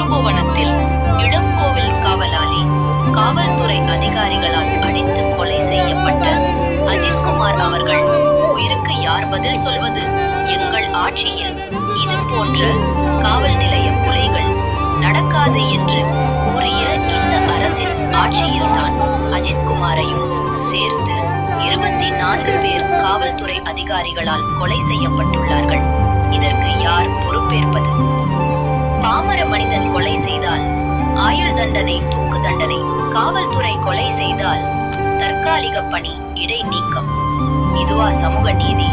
சேலத்தில் இளம்கோவில் காவலாளி காவல்துறை அதிகாரிகளால் அடித்து கொலை செய்யப்பட்ட அஜித்குமார் அவர்கள். உயிருக்கு யார் பதில் சொல்வது? எங்கள் ஆட்சியில் இது போன்ற காவல் நிலைய கொலைகள் நடக்காது என்று கூறிய இந்த அரசின் ஆட்சியில்தான் அஜித்குமாரையும் சேர்த்து இருபத்தி நான்கு பேர் காவல்துறை அதிகாரிகளால் கொலை செய்யப்பட்டுள்ளார்கள். இதற்கு யார் பொறுப்பேற்பது? பாமர மனிதன் கொலை செய்தால் ஆயுள் தண்டனை தூக்கு தண்டனை காவல்துறை கொலை செய்தால் தற்காலிக பணி இடைநீக்கம். இதுவா சமூக நீதி.